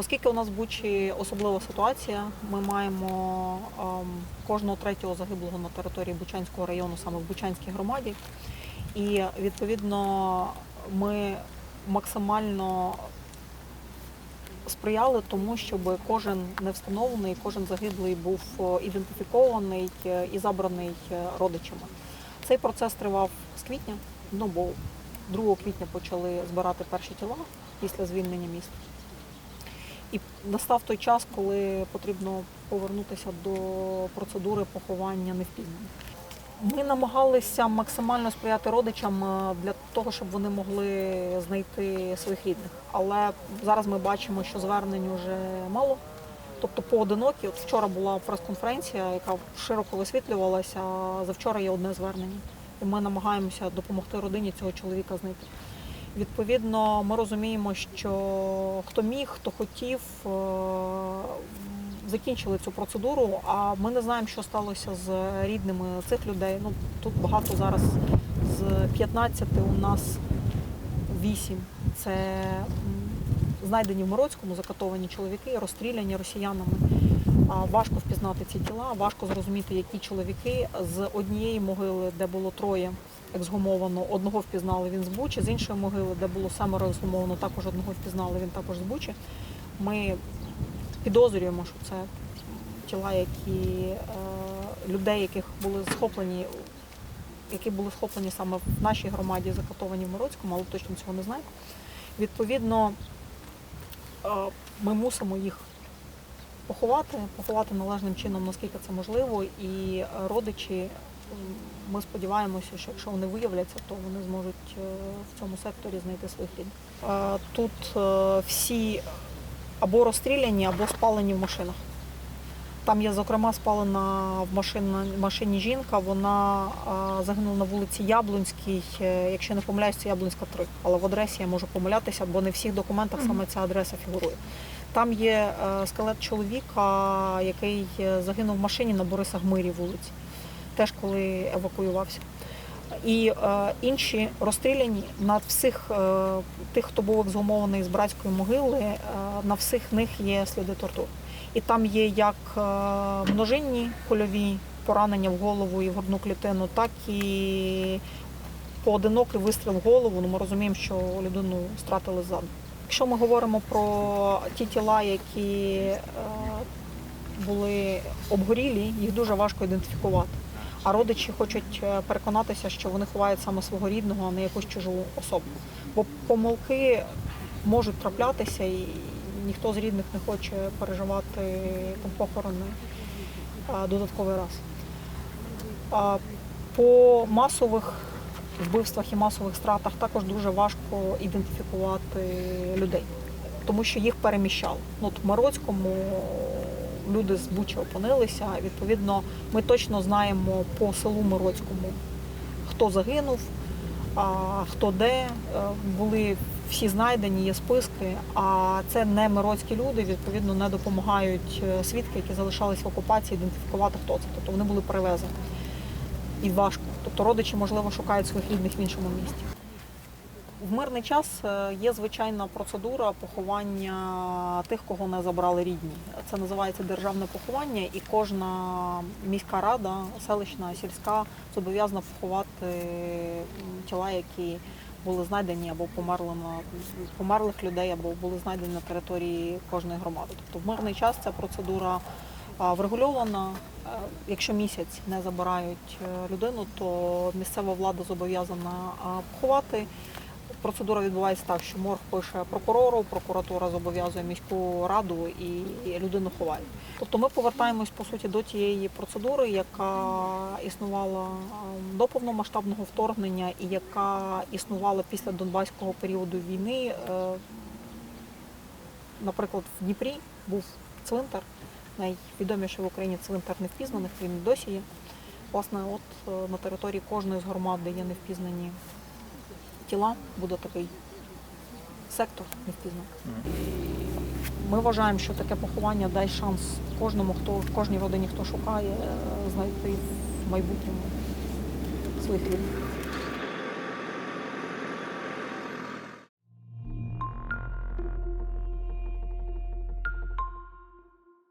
Оскільки у нас в Бучі особлива ситуація, ми маємо ем, кожного третього загиблого на території Бучанського району, саме в Бучанській громаді. І відповідно ми максимально сприяли тому, щоб кожен невстановлений, кожен загиблий був е, ідентифікований е, і забраний е, родичами. Цей процес тривав з квітня, ну бо 2 квітня почали збирати перші тіла після звільнення міста. І настав той час, коли потрібно повернутися до процедури поховання невпізнаних. Ми намагалися максимально сприяти родичам е, для того, щоб вони могли знайти своїх рідних. Але зараз ми бачимо, що звернень вже мало. Тобто поодинокі. От вчора була прес-конференція, яка широко висвітлювалася. Завчора є одне звернення. І ми намагаємося допомогти родині цього чоловіка знайти. Відповідно, ми розуміємо, що хто міг, хто хотів, е, закінчили цю процедуру. А ми не знаємо, що сталося з рідними цих людей. Ну тут багато зараз з 15 у нас 8. Це знайдені в Мироцькому, закатовані чоловіки, розстріляні росіянами. Важко впізнати ці тіла, важко зрозуміти, які чоловіки з однієї могили, де було троє ексгумовано, одного впізнали він з Бучі, з іншої могили, де було семеро ексгумовано, також одного впізнали він також з Бучі. Ми підозрюємо, що це тіла, які е, людей, яких були схоплені, які були схоплені саме в нашій громаді, закатовані в Мироцькому, але точно цього не знаємо. Відповідно, е, ми мусимо їх поховати, поховати належним чином, наскільки це можливо, і родичі. Ми сподіваємося, що якщо вони виявляться, то вони зможуть е, в цьому секторі знайти своїх рідних. Тут е, всі або розстріляні, або спалені в машинах. Там є, зокрема, спалена в машині, машині жінка. Вона загинула на вулиці Яблунській. Е, Якщо не помиляюсь, це Яблунська 3. Але в адресі я можу помилятися, бо не в всіх документах саме ця адреса фігурує. Там є скелет чоловіка, який загинув в машині на Бориса Гмирі вулиці, теж коли евакуювався. І е, інші розстріляні на всіх е, тих, хто був ексгумований з братської могили, е, на всіх них є сліди тортур. І там є як е, множинні кульові поранення в голову і в грудну клітину, так і поодинокий вистріл в голову. Ну, ми розуміємо, що людину стратили ззаду. Якщо ми говоримо про ті тіла, які е, були обгорілі, їх дуже важко ідентифікувати. А родичі хочуть е, переконатися, що вони ховають саме свого рідного, а не якусь чужу особу. Бо помилки можуть траплятися, і ніхто з рідних не хоче переживати там, похорони додатковий раз. По масових вбивствах і масових стратах також дуже важко ідентифікувати людей, тому що їх переміщали. Ну, от в Мироцькому люди з Бучі опинилися. Відповідно, ми точно знаємо по селу Мироцькому, хто загинув, хто де. Е, Були всі знайдені, є списки, а це не мироцькі люди, відповідно, не допомагають е, свідки, які залишались в окупації, ідентифікувати, хто це. Тобто вони були перевезені. І важко. Тобто родичі, можливо, шукають своїх рідних в іншому місті. В мирний час е, є звичайна процедура поховання тих, кого не забрали рідні. Це називається державне поховання, і кожна міська рада, селищна, сільська зобов'язана поховати тіла, які були знайдені або померли на померлих людей, або були знайдені на території кожної громади. Тобто в мирний час ця процедура врегульована. Е, Якщо місяць не забирають е, людину, то місцева влада зобов'язана поховати. Процедура відбувається так, що морг пише прокурору, прокуратура зобов'язує міську раду і людину ховають. Тобто ми повертаємось по суті до тієї процедури, яка існувала ем, до повномасштабного вторгнення і яка існувала після Донбаського періоду війни. Е, Наприклад, в Дніпрі був цвинтар, найвідоміший в Україні цвинтар невпізнаних, він досі є. Власне, от е, на території кожної з громад, де є невпізнані тіла, буде такий сектор невпізнаних. Ми вважаємо, що таке поховання дасть шанс кожному, хто кожній родині, хто шукає, е, знайти в майбутньому своїх рідних.